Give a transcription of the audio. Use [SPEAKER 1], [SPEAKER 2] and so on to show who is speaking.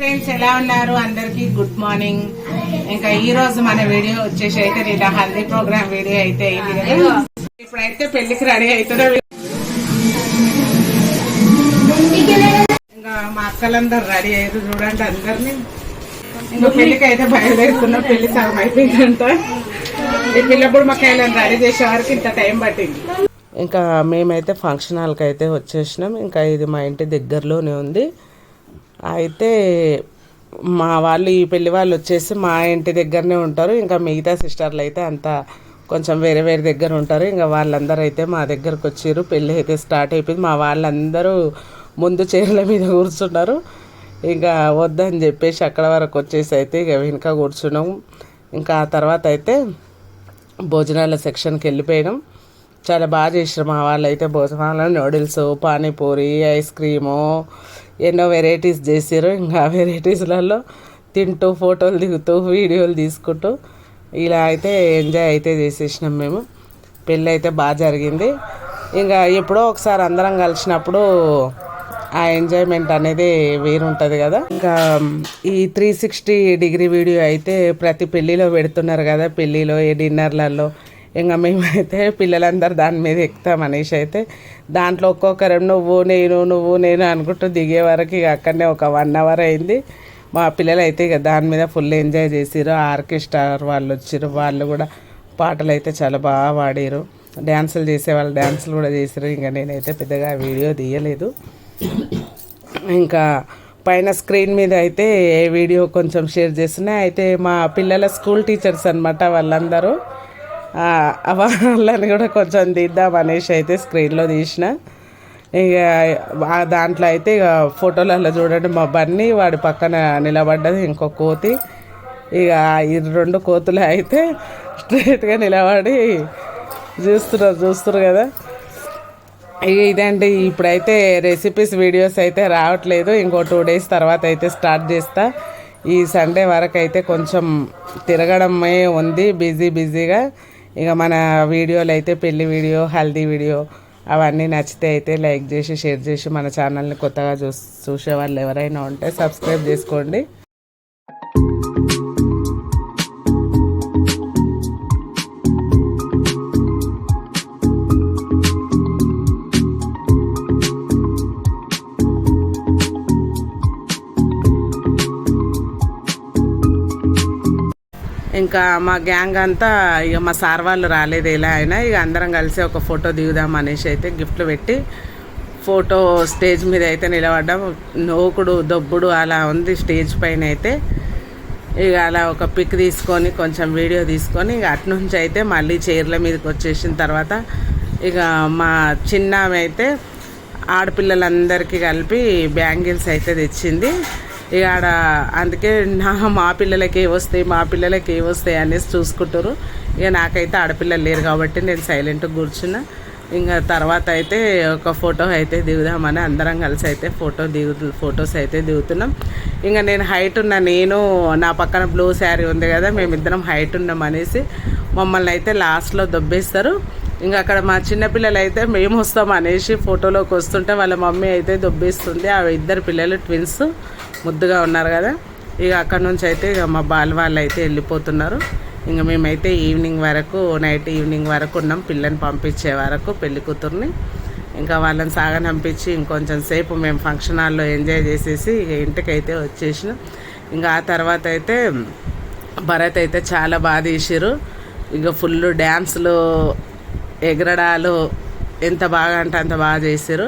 [SPEAKER 1] Friends ఎలా ఉన్నారు? అందరికి గుడ్ మార్నింగ్. ఇంకా ఈ రోజు మన వీడియో వచ్చేసి అయితే నేను హల్దీ ప్రోగ్రామ్ వీడియో అయితే అయింది కదా. ఇప్పుడైతే పెళ్ళికి రెడీ అవుతుందో ఇంకా మా అక్కలందరూ రెడీ అయ్యారు చూడండి అందరినీ. ఇంకా పెళ్ళికి అయితే బయలుదేరుతున్నాం. పెళ్ళి సగం అయిపోయిందంట. ఈ పిల్లప్పుడు మా కైలను రెడీ చేసే వరకు ఇంత టైం పట్టింది. ఇంకా మేమైతే ఫంక్షన్ హాల్కి అయితే వచ్చేసినాం. ఇంకా ఇది మా ఇంటి దగ్గరలోనే ఉంది. అయితే మా వాళ్ళు ఈ పెళ్ళి వాళ్ళు వచ్చేసి మా ఇంటి దగ్గరనే ఉంటారు. ఇంకా మిగతా సిస్టర్లు అయితే అంతా కొంచెం వేరే వేరే దగ్గర ఉంటారు. ఇంకా వాళ్ళందరూ అయితే మా దగ్గరకు వచ్చారు. పెళ్ళి అయితే స్టార్ట్ అయిపోయింది. మా వాళ్ళందరూ ముందు చీరల మీద కూర్చున్నారు. ఇంకా వద్దని చెప్పేసి అక్కడ వరకు వచ్చేసి అయితే ఇక వెనుక కూర్చున్నాం ఇంకా ఆ తర్వాత అయితే భోజనాల సెక్షన్కి వెళ్ళిపోయినాం. చాలా బాగా చేసారు మా వాళ్ళు అయితే భోజనాలు నూడిల్స్ పానీపూరి ఐస్ క్రీము ఎన్నో వెరైటీస్ చేసారు ఇంకా వెరైటీస్లలో తింటూ ఫోటోలు దిగుతూ వీడియోలు తీసుకుంటూ ఇలా అయితే ఎంజాయ్ అయితే చేసేసినాం మేము. పెళ్ళి అయితే బాగా జరిగింది. ఇంకా ఎప్పుడో ఒకసారి అందరం కలిసినప్పుడు ఆ ఎంజాయ్మెంట్ అనేది వేరుంటుంది కదా. ఇంకా ఈ త్రీ సిక్స్టీ డిగ్రీ వీడియో అయితే ప్రతి పెళ్ళిలో పెడుతున్నారు కదా. పెళ్ళిలో ఏ డిన్నర్లలో ఇంకా మేమైతే పిల్లలందరూ దాని మీద ఎక్కుతాం అనేసి అయితే దాంట్లో ఒక్కొక్కరు నువ్వు నేను నువ్వు నేను అనుకుంటూ దిగే వరకు ఇక అక్కడనే ఒక వన్ అవర్ అయింది. మా పిల్లలు అయితే ఇక దాని మీద ఫుల్ ఎంజాయ్ చేసిరు ఆర్కెస్ట్రా వాళ్ళు వచ్చారు వాళ్ళు కూడా పాటలు అయితే చాలా బాగా పాడారు డ్యాన్సులు చేసే వాళ్ళు డ్యాన్సులు కూడా చేసారు ఇంకా నేనైతే పెద్దగా వీడియో తీయలేదు. ఇంకా పైన స్క్రీన్ మీద అయితే ఏ వీడియో కొంచెం షేర్ చేస్తున్నా. అయితే మా పిల్లల స్కూల్ టీచర్స్ అనమాట వాళ్ళందరూ. వాళ్ళని కూడా కొంచెం తీద్దాం అనేసి అయితే స్క్రీన్లో తీసిన. ఇక ఆ దాంట్లో అయితే ఇక ఫోటోలలో చూడండి మా బన్నీ వాడి పక్కన నిలబడ్డది ఇంకో కోతి. ఇక ఈ రెండు కోతులు అయితే స్ట్రైట్గా నిలబడి చూస్తున్నారు చూస్తున్నారు కదా. ఇక ఇదండి ఇప్పుడైతే రెసిపీస్ వీడియోస్ అయితే రావట్లేదు. ఇంకో టూ డేస్ తర్వాత అయితే స్టార్ట్ చేస్తా. ఈ సండే వరకు అయితే కొంచెం తిరగడమే ఉంది బిజీ బిజీగా. ఇక మన వీడియోలు అయితే పెళ్ళి వీడియో హల్దీ వీడియో అవన్నీ నచ్చితే అయితే లైక్ చేసి షేర్ చేసి మన ఛానల్ని కొత్తగా చూ చూసే వాళ్ళు ఎవరైనా ఉంటే సబ్స్క్రైబ్ చేసుకోండి. ఇంకా మా గ్యాంగ్ అంతా ఇక మా సార్ వాళ్ళు రాలేదు ఎలా అయినా ఇక అందరం కలిసి ఒక ఫోటో దిగుదాం అనేసి అయితే గిఫ్ట్లు పెట్టి ఫోటో స్టేజ్ మీద అయితే నిలబడ్డాం. నోకుడు దొబ్బుడు అలా ఉంది స్టేజ్ పైన అయితే. ఇక అలా ఒక పిక్ తీసుకొని కొంచెం వీడియో తీసుకొని ఇక అటు నుంచి అయితే మళ్ళీ చీరల మీదకి వచ్చేసిన తర్వాత ఇక మా చిన్న అయితే ఆడపిల్లలందరికీ కలిపి బ్యాంగిల్స్ అయితే తెచ్చింది. ఇక ఆడ అందుకే నా మా పిల్లలకి వస్తాయి మా పిల్లలకి వస్తాయి అనేసి చూసుకుంటారు. ఇక నాకైతే ఆడపిల్లలు లేరు కాబట్టి నేను సైలెంట్గా కూర్చున్నా. ఇంకా తర్వాత అయితే ఒక ఫోటో అయితే దిగుదామని అందరం కలిసి అయితే ఫోటో దిగు ఫొటోస్ అయితే దిగుతున్నాం. ఇంకా నేను హైట్ ఉన్న నేను నా పక్కన బ్లూ శారీ ఉంది కదా మేమిద్దరం హైట్ ఉన్నాం అనేసి మమ్మల్ని అయితే లాస్ట్లో దొబ్బేస్తారు. ఇంకా అక్కడ మా చిన్నపిల్లలు అయితే మేము వస్తాం అనేసి ఫోటోలోకి వస్తుంటే వాళ్ళ మమ్మీ అయితే దొబ్బేస్తుంది. ఆ ఇద్దరు పిల్లలు ట్విన్స్ ముద్దుగా ఉన్నారు కదా. ఇక అక్కడ నుంచి అయితే ఇక మా బాల్ వాళ్ళు అయితే వెళ్ళిపోతున్నారు. ఇంకా మేమైతే ఈవినింగ్ వరకు నైట్ ఈవినింగ్ వరకు ఉన్నాం. పిల్లని పంపించే వరకు పెళ్ళి కూతుర్ని. ఇంకా వాళ్ళని సాగనంపించి ఇంకొంచెం సేపు మేము ఫంక్షన్ హాల్లో ఎంజాయ్ చేసేసి ఇక ఇంటికైతే వచ్చేసినాం. ఇంకా ఆ తర్వాత అయితే భరత్ అయితే చాలా బాగా తీసిరు ఇక ఫుల్ డ్యాన్స్లు ఎగరడాలు ఎంత బాగా అంటే అంత బాగా చేసారు